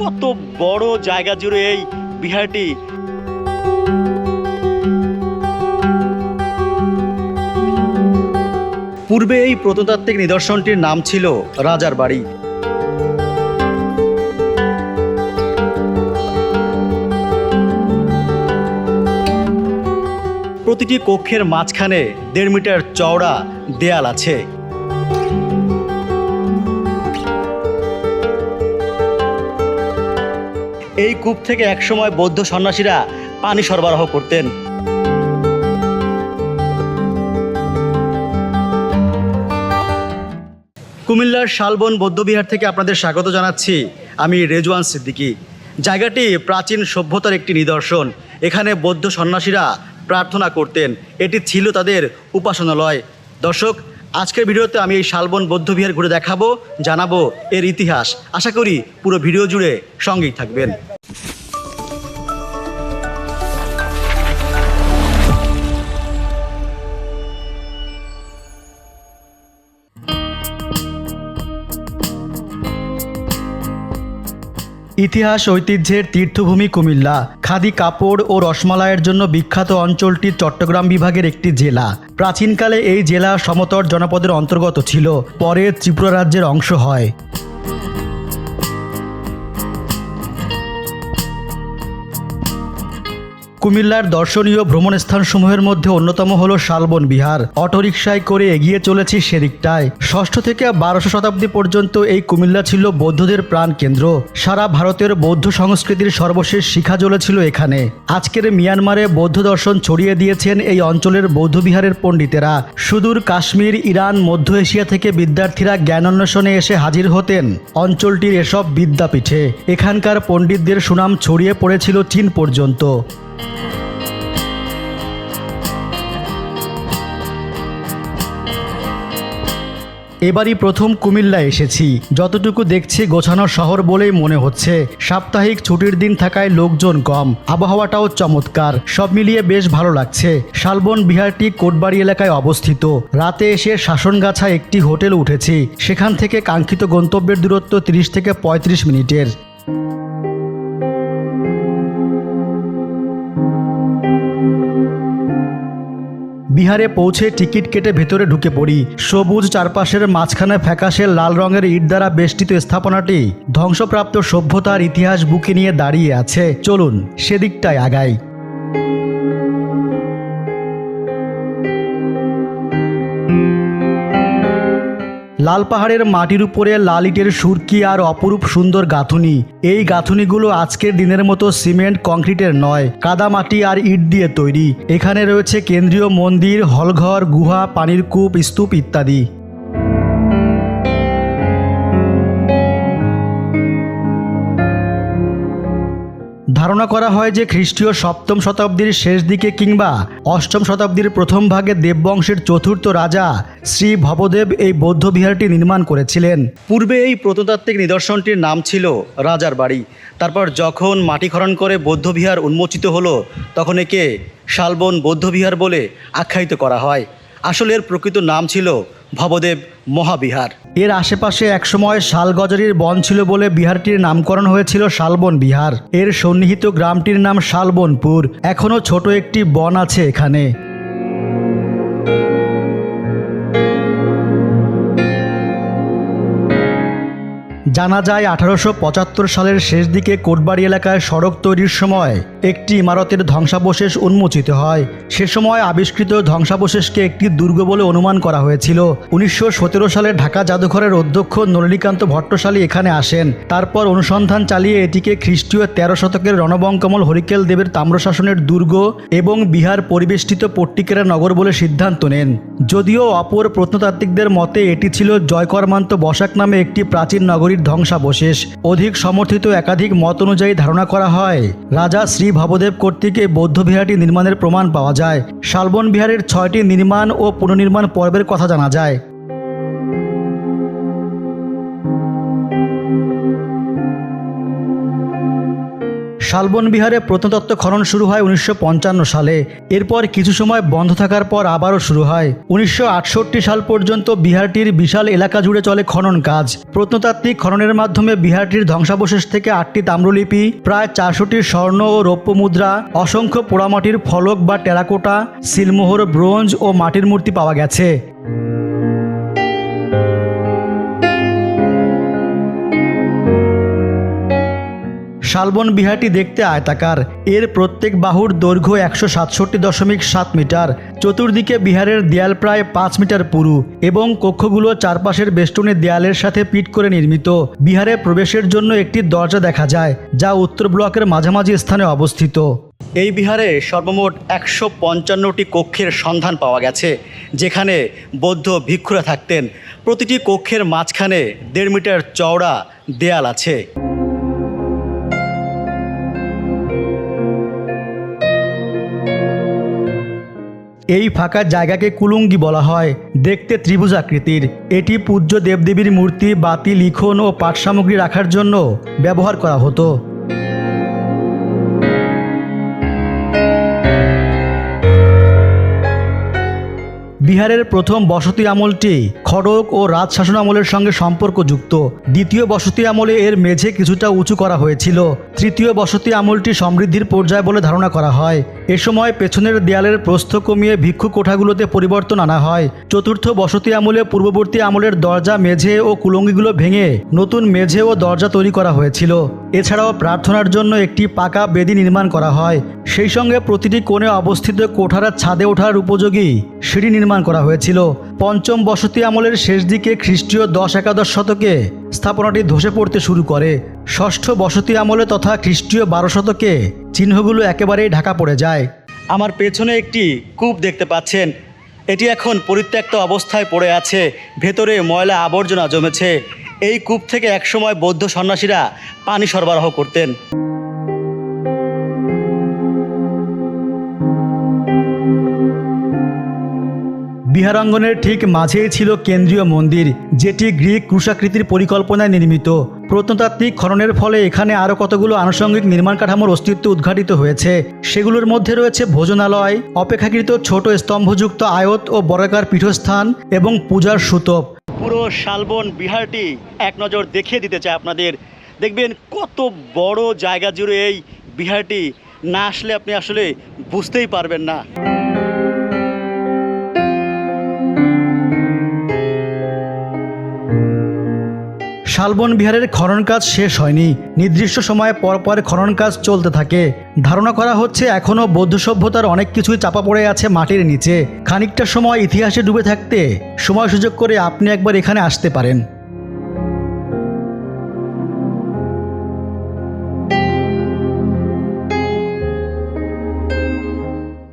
কত বড় জায়গা জুড়ে এই বিহারটি। পূর্বে এই প্রত্নতাত্ত্বিক নিদর্শনটির নাম ছিল রাজার বাড়ি। প্রতিটি কক্ষের মাঝখানে দেড় মিটার চওড়া দেয়াল আছে। এই কূপ থেকে একসময় বৌদ্ধ সন্ন্যাসীরা পানি সরবরাহ করতেন। কুমিল্লার শালবন বৌদ্ধবিহার থেকে আপনাদের স্বাগত জানাচ্ছি। আমি রেজওয়ান সিদ্দিকী। জায়গাটি প্রাচীন সভ্যতার একটি নিদর্শন। এখানে বৌদ্ধ সন্ন্যাসীরা প্রার্থনা করতেন। এটি ছিল তাদের উপাসনালয়। দর্শক আজকের ভিডিওতে আমি এই শালবন বৌদ্ধবিহার ঘুরে দেখাবো, জানাব এর ইতিহাস। আশা করি পুরো ভিডিও জুড়ে সঙ্গেই থাকবেন। ইতিহাস, ঐতিহ্যের তীর্থভূমি কুমিল্লা, খাদি কাপড় ও রসমালাইয়ের জন্য বিখ্যাত অঞ্চলটি চট্টগ্রাম বিভাগের একটি জেলা। প্রাচীনকালে এই জেলা সমতট জনপদের অন্তর্গত ছিল, পরে ত্রিপুরা রাজ্যের অংশ হয়। কুমিল্লার দর্শনীয় ভ্রমণ স্থানসমূহের মধ্যে অন্যতম হল শালবন বিহার। অটোরিকশায় করে এগিয়ে চলেছি সেদিকটায়। ষষ্ঠ থেকে বারোশো শতাব্দী পর্যন্ত এই কুমিল্লা ছিল বৌদ্ধদের প্রাণ কেন্দ্র সারা ভারতের বৌদ্ধ সংস্কৃতির সর্বশেষ শিখা জ্বলেছিল এখানে। আজকের মিয়ানমারে বৌদ্ধ দর্শন ছড়িয়ে দিয়েছেন এই অঞ্চলের বৌদ্ধবিহারের পণ্ডিতেরা। সুদূর কাশ্মীর, ইরান, মধ্য এশিয়া থেকে বিদ্যার্থীরা জ্ঞান অন্বেষণে এসে হাজির হতেন। অঞ্চলটির এসব বিদ্যাপীঠে। এখানকার পণ্ডিতদের সুনাম ছড়িয়ে পড়েছিল চীন পর্যন্ত। এবারই প্রথম কুমিল্লা এসেছি। যতটুকু দেখছি গোছানো শহর বলেই মনে হচ্ছে। সাপ্তাহিক ছুটির দিন থাকায় লোকজন কম। আবহাওয়াটাও চমৎকার। সব মিলিয়ে বেশ ভালো লাগছে। শালবন বিহারটি কোটবাড়ি এলাকায় অবস্থিত। রাতে এসে শাসনগাছা একটি হোটেল উঠেছি। সেখান থেকে কাঙ্ক্ষিত গন্তব্যের দূরত্ব 30 থেকে ৩৫ মিনিটের। বিহারে পৌঁছে টিকিট কেটে ভেতরে ঢুকে পড়ি। সবুজ চারপাশের মাঝখানে ফ্যাকাশে লাল রঙের ইট দ্বারা বেষ্টিত স্থাপনাটি ধ্বংসপ্রাপ্ত সভ্যতার ইতিহাস বুকে নিয়ে দাঁড়িয়ে আছে। চলুন, সেদিকটায় আগাই। লাল পাহাড়ের মাটির উপরে লাল ইটের সুরকি আর অপরূপ সুন্দর গাঁথুনি। এই গাঁথুনিগুলো আজকের দিনের মতো সিমেন্ট, কংক্রিটের নয়, কাদা মাটি আর ইট দিয়ে তৈরি। এখানে রয়েছে কেন্দ্রীয় মন্দির, হলঘর, গুহা, পানির কূপ, স্তূপ ইত্যাদি। ধারণা করা হয় যে খ্রিস্টীয় সপ্তম শতাব্দীর শেষ দিকে কিংবা অষ্টম শতাব্দীর প্রথম ভাগে দেববংশের চতুর্থ রাজা শ্রী ভবদেব এই বৌদ্ধ বিহারটি নির্মাণ করেছিলেন। পূর্বে এই প্রত্নতাত্ত্বিক নিদর্শনটির নাম ছিল রাজার বাড়ি। তারপর যখন মাটি খনন করে বৌদ্ধবিহার উন্মোচিত হলো, তখন একে শালবন বৌদ্ধবিহার বলে আখ্যায়িত করা হয়। আসলে এর প্রকৃত নাম ছিল ভবদেব মহাবিহার। এর আশেপাশে একসময় শালগজারির বন ছিল বলে বিহারটির নামকরণ হয়েছিল শালবন বিহার। এর সন্নিহিত গ্রামটির নাম শালবনপুর। এখনও ছোট একটি বন আছে এখানে। জানা যায় আঠারোশো পঁচাত্তর সালের শেষ দিকে কোটবাড়ি এলাকায় সড়ক তৈরির সময় একটি ইমারতের ধ্বংসাবশেষ উন্মোচিত হয়। সে সময় আবিষ্কৃত ধ্বংসাবশেষকে একটি দুর্গ বলে অনুমান করা হয়েছিল। উনিশশো সতেরো সালে ঢাকা জাদুঘরের অধ্যক্ষ নলিনীকান্ত ভট্টশালী এখানে আসেন। তারপর অনুসন্ধান চালিয়ে এটিকে খ্রিস্টীয় তেরো শতকের রণবঙ্কমল হরিকেল দেবের তাম্রশাসনের দুর্গ এবং বিহার পরিবেষ্টিত পট্টিকেরা নগর বলে সিদ্ধান্ত নেন। যদিও অপর প্রত্নতাত্ত্বিকদের মতে এটি ছিল জয়কর্মান্ত বসাক নামে একটি প্রাচীন নগরীর ধ্বংসাবশেষ। অধিক সমর্থিত একাধিক মত অনুযায়ী ধারণা করা হয়, রাজা শ্রী ভবদেব কর্তৃক বৌদ্ধ বিহারটি নির্মাণের প্রমাণ পাওয়া যায়। শালবন বিহারের ছয়টি নির্মাণ ও পুনর্নির্মাণ পর্বের কথা জানা যায়। শালবন বিহারে প্রত্নতত্ত্ব খনন শুরু হয় উনিশশো পঞ্চান্ন সালে। এরপর কিছু সময় বন্ধ থাকার পর আবারও শুরু হয়। উনিশশো আটষট্টি সাল পর্যন্ত বিহারটির বিশাল এলাকা জুড়ে চলে খনন কাজ। প্রত্নতাত্ত্বিক খননের মাধ্যমে বিহারটির ধ্বংসাবশেষ থেকে আটটি তাম্রলিপি, প্রায় চারশোটি স্বর্ণ ও রৌপ্য মুদ্রা, অসংখ্য পোড়ামাটির ফলক বা টেরাকোটা, সিলমোহর ব্রোঞ্জ ও মাটির মূর্তি পাওয়া গেছে। শালবন বিহারটি দেখতে আয়তাকার। এর প্রত্যেক বাহুর দৈর্ঘ্য একশো সাতষট্টি দশমিক সাত মিটার। চতুর্দিকে বিহারের দেয়াল প্রায় পাঁচ মিটার পুরু এবং কক্ষগুলো চারপাশের বেষ্টনের দেয়ালের সাথে পিট করে নির্মিত। বিহারে প্রবেশের জন্য একটি দরজা দেখা যায়, যা উত্তর ব্লকের মাঝামাঝি স্থানে অবস্থিত। এই বিহারে সর্বমোট একশো পঞ্চান্নটি কক্ষের সন্ধান পাওয়া গেছে, যেখানে বৌদ্ধ ভিক্ষুরা থাকতেন। প্রতিটি কক্ষের মাঝখানে দেড় মিটার চওড়া দেয়াল আছে। এই ফাঁকা জায়গাকে কুলুঙ্গি বলা হয়। দেখতে ত্রিভুজ আকৃতির। এটি পূজ্য দেবদেবীর মূর্তি, বাতি, লিখন ও পাঠ সামগ্রী রাখার জন্য ব্যবহার করা হতো। বিহারের প্রথম বসতি আমলটি খড়ক ও রাজশাসন আমলের সঙ্গে সম্পর্কযুক্ত। দ্বিতীয় বসতি আমলে এর মেঝে কিছুটা উঁচু করা হয়েছিল। তৃতীয় বসতি আমলটি সমৃদ্ধির পর্যায় বলে ধারণা করা হয়। এ সময় পেছনের দেয়ালের প্রস্থ কমিয়ে ভিক্ষু কোঠাগুলোতে পরিবর্তন আনা হয়। চতুর্থ বসতি আমলে পূর্ববর্তী আমলের দরজা, মেঝে ও কুলঙ্গিগুলো ভেঙে নতুন মেঝে ও দরজা তৈরি করা হয়েছিল। এছাড়াও প্রার্থনার জন্য একটি পাকা বেদি নির্মাণ করা হয়। সেই সঙ্গে প্রতিটি কোণে অবস্থিত কোঠার ছাদে ওঠার উপযোগী সিঁড়ি নির্মাণ করা হয়েছিল। পঞ্চম বসতি আমলের শেষ দিকে খ্রিস্টীয় দশ একাদশ শতকে স্থাপনাটি ধসে পড়তে শুরু করে। ষষ্ঠ বসতি আমলে তথা খ্রিস্টীয় বারো শতকে চিহ্নগুলো একেবারেই ঢাকা পড়ে যায়। আমার পেছনে একটি কূপ দেখতে পাচ্ছেন। এটি এখন পরিত্যক্ত অবস্থায় পড়ে আছে। ভেতরে ময়লা আবর্জনা জমেছে। এই কূপ থেকে একসময় বৌদ্ধ সন্ন্যাসীরা পানি সরবরাহ করতেন। বিহারাঙ্গনের ঠিক মাঝেই ছিল কেন্দ্রীয় মন্দির, যেটি গ্রিক ক্রুশাকৃতির পরিকল্পনায় নির্মিত। প্রত্নতাত্ত্বিক খননের ফলে এখানে আরও কতগুলো আনুষঙ্গিক নির্মাণ কাঠামোর অস্তিত্ব উদ্ঘাটিত হয়েছে। সেগুলোর মধ্যে রয়েছে ভোজনালয়, অপেক্ষাকৃত ছোট স্তম্ভযুক্ত আয়ত ও বর্গাকার পীঠস্থান এবং পূজার সুতপ। পুরো শালবন বিহারটি এক নজর দেখিয়ে দিতে চাই আপনাদের। দেখবেন কত বড় জায়গা জুড়ে এই বিহারটি। না আসলে আপনি আসলে বুঝতেই পারবেন না। শালবন বিহারের খনন কাজ শেষ হয়নি। নির্দিষ্ট সময়ে পরপর খনন কাজ চলতে থাকে। ধারণা করা হচ্ছে এখনও বৌদ্ধ সভ্যতার অনেক কিছুই চাপা পড়ে আছে মাটির নিচে। খানিকটা সময় ইতিহাসে ডুবে থাকতে সময় সুযোগ করে আপনি একবার এখানে আসতে পারেন।